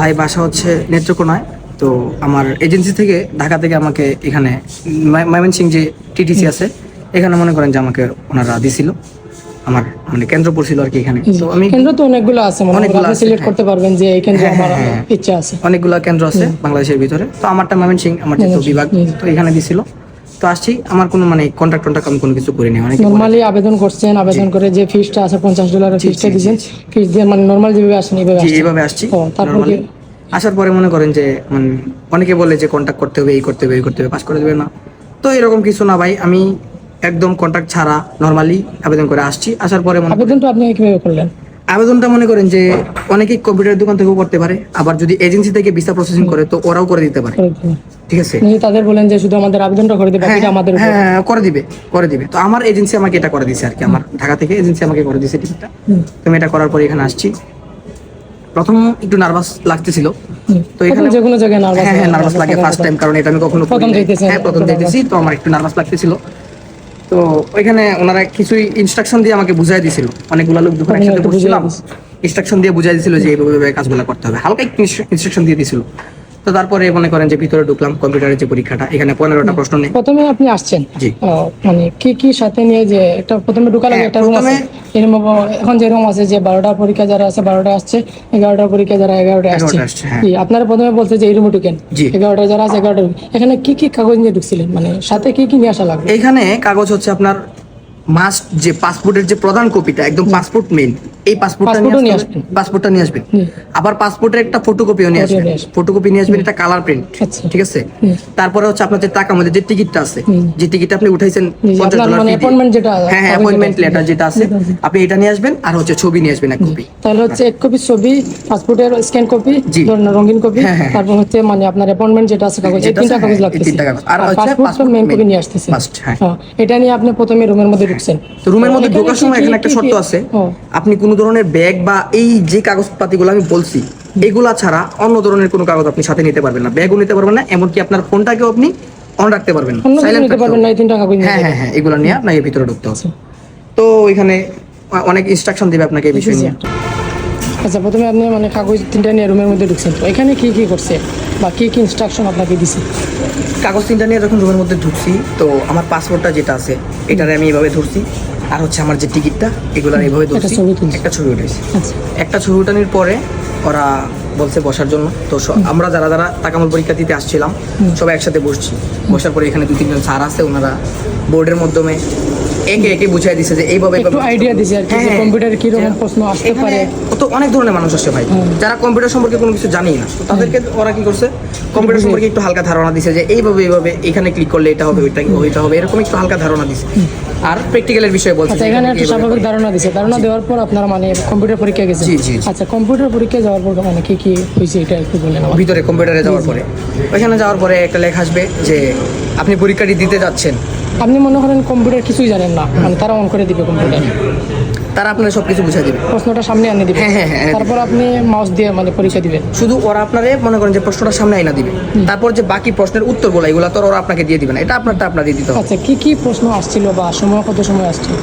ভাই বাসা হচ্ছে নেত্রকোনায়। তো আমার এজেন্সি থেকে ঢাকা থেকে আমাকে এখানে ময়মনসিং যে টিটিসি আছে এখানে মনে করেন যে আমাকে ওনারা দিছিল। আমার মানে কেন্দ্র পড়ছিল আর কি এখানে। তো আমি কেন্দ্র তো অনেকগুলো আছে মনে হয় অনেকগুলো সিলেক্ট করতে পারবেন যে এই কেন্দ্রে হ্যাঁ, আমার হ্যাঁ, হ্যাঁ। ইচ্ছা আছে। অনেকগুলো কেন্দ্র আছে বাংলাদেশের ভিতরে। তো আমারটা ময়মনসিং আমার যেহেতু বিভাগ তো এখানে দিছিল। তো আসছি। আমার কোনো মানে কন্ট্রাক্ট টন্ট্রাক্ট আমি কোনো কিছু করিনি। অনেকে নর্মালি আবেদন করছেন আবেদন করে যে ফিসটা আছে পঞ্চাশ ডলারের ফিসটা দিয়েছেন ফিস দিয়ে মানে নর্মাল যেভাবে আসেন এইভাবে এইভাবে আসছি। তারপর আসার পরে মনে করেন যে মানে অনেকে বলে যে কন্ট্যাক্ট করতে হবে এই করতে হবে এই করতে হবে পাস করে দেবে না। তো এরকম কিছু না ভাই আমি একদম কন্ট্যাক্ট ছাড়া নর্মালি আবেদন করে আসছি। আসার পরে মনে আবেদনটা আপনি কীভাবে করলেন? আবেদনটা মনে করেন যে অনেকেই কম্পিউটার দোকান থেকেও করতে পারে আবার যদি এজেন্সি থেকে ভিসা প্রসেসিং করে তো ওরাও করে দিতে পারে। ঠিক আছে? যদি তাদের বলেন যে শুধু আমাদের আবেদনটা করে দেবে বাকিটা আমাদের উপর। হ্যাঁ হ্যাঁ, করে দিবে করে দিবে। তো আমার এজেন্সি আমাকে এটা করে দিছে আর কি আমার ঢাকা থেকে এজেন্সি আমাকে করে দিছে টিকিটটা। হুম, তো আমি এটা করার পরে এখানে আসছি। প্রথম একটু নার্ভাস লাগতেছিল। তো এখানে যে কোনো জায়গায় নার্ভাস হ্যাঁ হ্যাঁ নার্ভাস লাগে ফার্স্ট টাইম কারণ এটা আমি কখনো প্রথম। যাইতেছেন, হ্যাঁ প্রথম প্রথম যাইতেছি তো আমার একটু নার্ভাস লাগতেছিল। তো ওইখানে ওনারা কিছু ইনস্ট্রাকশন দিয়ে আমাকে বুঝাই দিছিল। অনেকগুলো লোক যখন আপনাকে একসাথে বসছিলাম ইনস্ট্রাকশন দিয়ে বুঝাই দিছিল যে এইভাবে এইভাবে কাজগুলো করতে হবে। হালকা একটু ইনস্ট্রাকশন দিয়ে দিছিল। তো তারপরে মনে করেন যে ভিতরে ঢুকলাম কম্পিউটারের যে পরীক্ষাটা এখানে পনেরোটা প্রশ্ন নেই। প্রথমে আপনি আসছেন? জি। মানে কি কি সাথে নিয়ে যে একটা প্রথমে ঢুকা লাগে হ্যাঁ, একটা রুম আছে? এরকম এখন যেরকম আছে যে বারোটা পরীক্ষা যারা আছে বারোটা আসছে এগারোটা পরীক্ষা যারা এগারোটা আসছে। 11টা আসছে, হ্যাঁ। আপনারা প্রথমে বলছে যে এই রুমে ঢুকেন। এগারোটা যারা আছে এগারোটা এখানে কি কি কাগজ নিয়ে ঢুকছিলেন? মানে সাথে কি কি নিয়ে আসা লাগবে? এখানে কাগজ হচ্ছে আপনার মাস্ট যে পাসপোর্টের যে প্রধান কপিটা একদম পাসপোর্ট মেইন এই পাসপোর্টটা নিয়ে আসবেন পাসপোর্টটা নিয়ে আসবেন আবার পাসপোর্টের একটা ফটোকপিও নিয়ে আসবেন ফটোকপি নিয়ে আসবেন এটা কালার প্রিন্ট। ঠিক আছে? তারপরে হচ্ছে আপনার যে টাকা মধ্যে যে টিকিটটা আছে যে টিকিট আপনি উঠাইছেন পঞ্চাশ ডলার মানে appointment যেটা হ্যাঁ হ্যাঁ অ্যাপয়েন্টমেন্ট লেটার যেটা আছে আপনি এটা নিয়ে আসবেন আর হচ্ছে ছবি নিয়ে আসবেন এক কপি তাহলে হচ্ছে এক কপি ছবি পাসপোর্টের স্ক্যান কপি। রঙিন কপি হ্যাঁ, হ্যাঁ। তারপর হচ্ছে মানে আপনার অ্যাপয়েন্টমেন্ট যেটা আছে কাগজ এই তিনটা কাগজ হ্যাঁ, লাগতেছে। তিনটা কাগজ। আর হচ্ছে পাসপোর্ট মেইন কপি নিয়ে আসতেছে। হ্যাঁ। হ্যাঁ, এটা নিয়ে আপনি প্রথমে রুমের মধ্যে ঢুকছেন। তো রুমের মধ্যে ঢোকার সময় এখানে একটা শর্ত আছে। আপনি কোনো ধরনের ব্যাগ বা এই যে কাগজপাতিগুলো আমি বলছি এগুলা ছাড়া অন্য ধরনের কোনো কাগজ আপনি সাথে নিতে পারবেন না। ব্যাগও নিতে পারবেন না এমনকি আপনার ফোনটাকেও আপনি অন রাখতে পারবেন না। সাইলেন্ট নিতে পারবেন না এই তিনটা কাগজ হ্যাঁ হ্যাঁ হ্যাঁ এগুলো নিয়ে আপনাকে ভিতরে ঢুকতে হবে। তো এখানে অনেক ইনস্ট্রাকশন দিবে আপনাকে এই বিষয় নিয়ে। আচ্ছা প্রথমে আপনি মানে কাগজ তিনটা নিয়ে রুমের মধ্যে ঢুকছেন। তো এখানে কি কি করছে? বা কি কি ইনস্ট্রাকশন আপনাকে দিছে? কাগজ তিনটা নিয়ে যখন রুমের মধ্যে ঢুকছি তো আমার পাসপোর্টটা যেটা আছে এটারে আমি এইভাবে ধরছি। আর হচ্ছে আমার যে টিকিটটা এগুলো এইভাবে ধরছি। একটা ছবি উঠেছি আচ্ছা। একটা ছবি উঠানোর পরে ওরা বলছে বসার জন্য। তো আমরা যারা যারা তাকামল পরীক্ষা দিতে আসছিলাম সবাই একসাথে বসছি। বসার পরে এখানে দু তিনজন স্যার আছে ওনারা বোর্ডের মাধ্যমে একে একে বুঝাই দিছে যে এইভাবে আইডিয়া দিছে আর কি। কম্পিউটারে কি রকম প্রশ্ন আসতে পারে। তো অনেক ধরনের মানুষ আসছে ভাই। যারা কম্পিউটার সম্পর্কে কোনো কিছু জানি না। তো তাদেরকে ওরা কি করছে? কম্পিউটার সম্পর্কে একটু হালকা ধারণা দিছে যে এইভাবে এইভাবে এখানে ক্লিক করলে এটা হবে ওইটা ওইটা হবে এরকম একটু হালকা ধারণা দিছে। আর প্র্যাকটিক্যালের বিষয়ে বলছে আচ্ছা এখানে একটা স্বাভাবিক ধারণা দিছে। ধারণা দেওয়ার পর আপনারা মানে কম্পিউটার পরীক্ষা গেছে। জি, জি। আচ্ছা কম্পিউটার পরীক্ষা যাওয়ার পর মানে কি কি হয়েছে এটা একটু বলেন ভিতরে কম্পিউটারে যাওয়ার পরে। ওইখানে যাওয়ার পরে একটা লেখা আসবে যে আপনি পরীক্ষাটি দিতে যাচ্ছেন। আপনি মনে করেন কম্পিউটার কিছুই জানেন না? মানে তারা অন করে দিবে কম্পিউটার তারা আপনার সব কিছু বুঝিয়ে দিবে। প্রশ্নটা সামনে আনিয়ে দিবে। হ্যাঁ, হ্যাঁ, হ্যাঁ, তারপর আপনি মাউস দিয়ে মানে পরীক্ষা দিবেন শুধু ওরা আপনারে মনে করেন যে প্রশ্নটা সামনে আইনা দিবে। তারপর যে বাকি প্রশ্নের উত্তরগুলো এগুলো তো ওরা আপনাকে দিয়ে দিবে না। এটা আপনারটা আপনাদের দিতে হবে। আচ্ছা কি কি প্রশ্ন আসছিল বা সময় কত সময় আসছিল?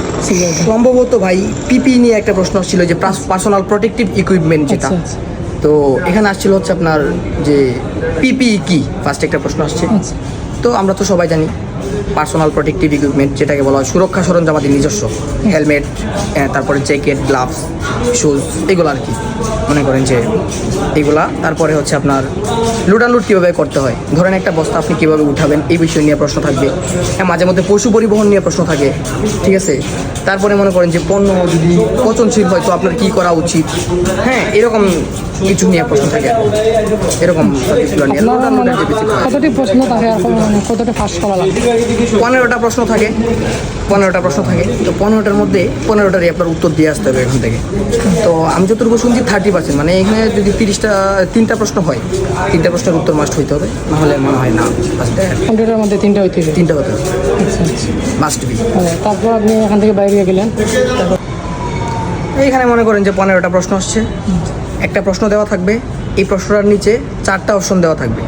সম্ভবত ভাই পিপি নিয়ে একটা প্রশ্ন আসছিল যে পার্সোনাল প্রোটেক্টিভ ইকুইপমেন্ট যেটা। আচ্ছা, আচ্ছা। তো এখানে আসছিল হচ্ছে আপনার যে পিপি কি? ফার্স্ট একটা প্রশ্ন আসছে। আচ্ছা। তো আমরা তো সবাই জানি। পার্সোনাল প্রোটেক্টিভ ইকুইপমেন্ট যেটাকে বলা হয় সুরক্ষা সরঞ্জাম আমাদের নিজস্ব। হেলমেট তারপরে জ্যাকেট গ্লাভস শুজ এগুলো আর কি। মনে করেন যে এগুলা। তারপরে হচ্ছে আপনার লুটানলুট কীভাবে করতে হয়? ধরেন একটা বস্তা আপনি কীভাবে উঠাবেন এই বিষয় নিয়ে প্রশ্ন থাকবে। হ্যাঁ মাঝে মধ্যে পশু পরিবহন নিয়ে প্রশ্ন থাকে ঠিক আছে? তারপরে মনে করেন যে পণ্য যদি পচনশীল হয় তো আপনার কী করা উচিত? হ্যাঁ এরকম কিছু নিয়ে প্রশ্ন থাকে। এরকম মানে। কতটি প্রশ্ন থাকে আর কতটা ফাঁস করা লাগবে পনেরোটা প্রশ্ন থাকে পনেরোটা প্রশ্ন থাকে। তো পনেরোটার মধ্যে পনেরোটারই আপনার উত্তর দিয়ে আসতে হবে এখান থেকে। তো আমি যতটুকু শুনছি থার্টি পার্সেন্ট মানে এখানে যদি তিরিশটা তিনটা প্রশ্ন হয় তিনটা প্রশ্নের উত্তর মাস্ট হইতে হবে নাহলে মনে হয় না কম্পিউটারের মধ্যে তিনটা হইতে হবে। তিনটা হতে হবে। আচ্ছা আচ্ছা। মাস্ট বি তারপর আপনি এখান থেকে বাইরে গেলেন। তারপর এইখানে মনে করেন যে পনেরোটা প্রশ্ন আসছে। একটা প্রশ্ন দেওয়া থাকবে এই প্রশ্নটার নিচে চারটা অপশন দেওয়া থাকবে।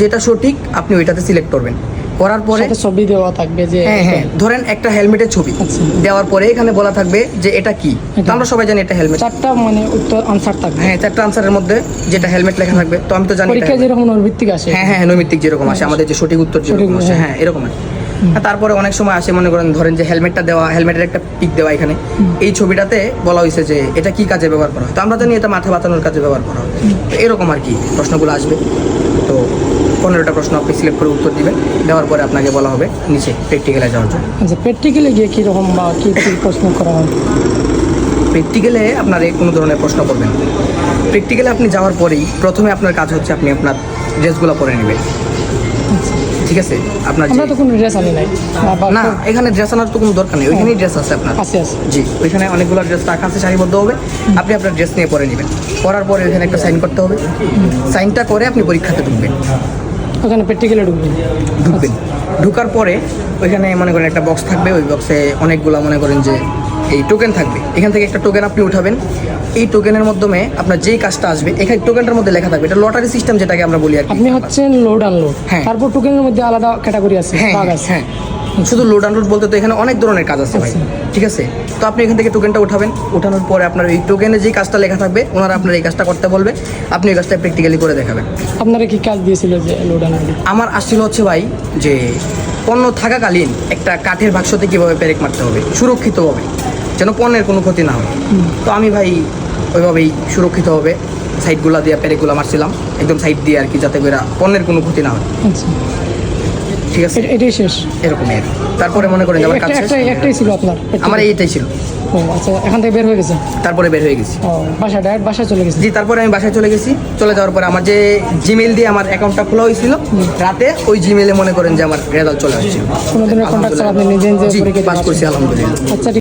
যেটা সঠিক আপনি ওইটাতে সিলেক্ট করবেন। করার পরে ছবি দেওয়া থাকবে যে হ্যাঁ হ্যাঁ ধরেন একটা হেলমেটের ছবি। আচ্ছা। দেওয়ার পরে এখানে বলা থাকবে যে এটা কি? তো আমরা সবাই জানি এটা হেলমেট চারটা মানে উত্তর আনসার থাকবে। হ্যাঁ চারটা আনসারের মধ্যে যেটা হেলমেট লেখা থাকবে। তো আমি তো জানি এটা পরীক্ষায় যেরকম নৈর্ভিত্তিক আসে। হ্যাঁ হ্যাঁ নৈমিত্তিক যেরকম আসে। আমাদের যে সঠিক উত্তর যেরকম আসে। হ্যাঁ। এরকম তারপরে অনেক সময় আসে মনে করেন ধরেন যে হেলমেটটা দেওয়া হেলমেটের একটা পিক দেওয়া এখানে। এই ছবিটাতে বলা হয়েছে যে এটা কি কাজে ব্যবহার করা হয়? তো আমরা জানি এটা মাথা বাঁচানোর কাজে ব্যবহার করা হয়। তো এরকম আর কি প্রশ্নগুলো আসবে। তো পনেরোটা প্রশ্ন আপনি সিলেক্ট করে উত্তর দিবেন। দেওয়ার পরে আপনাকে বলা হবে নিচে প্র্যাকটিক্যালে যাওয়ার জন্য। আচ্ছা প্র্যাকটিক্যালে গিয়ে কীরকম বা কী কী প্রশ্ন করা হয়? প্র্যাকটিক্যালে আপনার এই কোনো ধরনের প্রশ্ন করবেন প্র্যাকটিক্যালে আপনি যাওয়ার পরেই প্রথমে আপনার কাজ হচ্ছে আপনি আপনার ড্রেসগুলো পরে নেবেন। ঠিক আছে? আপনার আমরা তো কোনো ড্রেস আনি নাই। না এখানে ড্রেস আনার তো কোনো দরকার নেই। ওইখানেই ড্রেস আছে আপনার। আছে আছে। জি ওইখানে অনেকগুলো ড্রেস রাখা আছে সারিবদ্ধ হবে। আপনি আপনার ড্রেস নিয়ে পরে নেবেন। পরার পরে ওইখানে একটা সাইন করতে হবে। সাইনটা করে আপনি পরীক্ষাতে ঢুকবেন। ওখানে প্র্যাকটিক্যালে ঢুকবেন ঢুকবেন ঢুকার পরে ওইখানে মনে করেন একটা বক্স থাকবে ওই বক্সে অনেকগুলো মনে করেন যে এই টোকেন থাকবে। এখান থেকে একটা টোকেন আপনি উঠাবেন। এই টোকেনের মাধ্যমে আপনার যেই কাজটা আসবে এখানে টোকেনটার মধ্যে লেখা থাকবে। এটা লটারি সিস্টেম যেটাকে আমরা বলি আর আপনি হচ্ছেন লোড আনলোড হ্যাঁ। তারপর টোকেনের মধ্যে আলাদা ক্যাটাগরি আছে হ্যাঁ হ্যাঁ। শুধু লোড আনলোড বলতে তো এখানে অনেক ধরনের কাজ আছে ভাই ঠিক আছে? তো আপনি এখান থেকে টোকেনটা উঠাবেন। উঠানোর পরে আপনার এই টোকেনে যে কাজটা লেখা থাকবে ওনারা আপনার এই কাজটা করতে বলবে। আপনি এই কাজটা প্র্যাকটিক্যালি করে দেখাবেন। আপনারা কি কাজ দিয়েছিল যে লোড আনলোড আমার আসছিল হচ্ছে ভাই যে পণ্য থাকাকালীন একটা কাঠের বাক্সতে কীভাবে পেরেক মারতে হবে সুরক্ষিতভাবে যেন পণ্যের কোনো ক্ষতি না হয়। তো আমি ভাই ওইভাবেই সুরক্ষিত হবে সাইডগুলো দিয়ে পেরেকগুলো মারছিলাম একদম সাইড দিয়ে আর কি যাতে করে পণ্যের কোনো ক্ষতি না হয়। আচ্ছা। ঠিক আছে? এটাই শেষ। এরকমই আর কি। তারপরে মনে করেন যে আমার কাজ শেষ? একটা- একটাই ছিল আপনার। আমার এইটাই ছিল। ও, আচ্ছা এখান থেকে বের হয়ে গেছে তারপরে বের হয়ে গেছি। ও বাসা ডাইরেক্ট বাসায় চলে গেছে জি তারপরে আমি বাসায় চলে গেছি। চলে যাওয়ার পরে আমার যে জিমেল দিয়ে আমার অ্যাকাউন্টটা খোলা হয়েছিল রাতে ওই জিমেলে মনে করেন যে আমার রেজাল্ট চলে আসছিল কোনো ধরনের কন্ট্যাক্ট ছাড়া আপনি নিজে নিজে জি পরীক্ষা পাস দিতে করছি আলহামদুলিল্লাহ। আচ্ছা ঠিক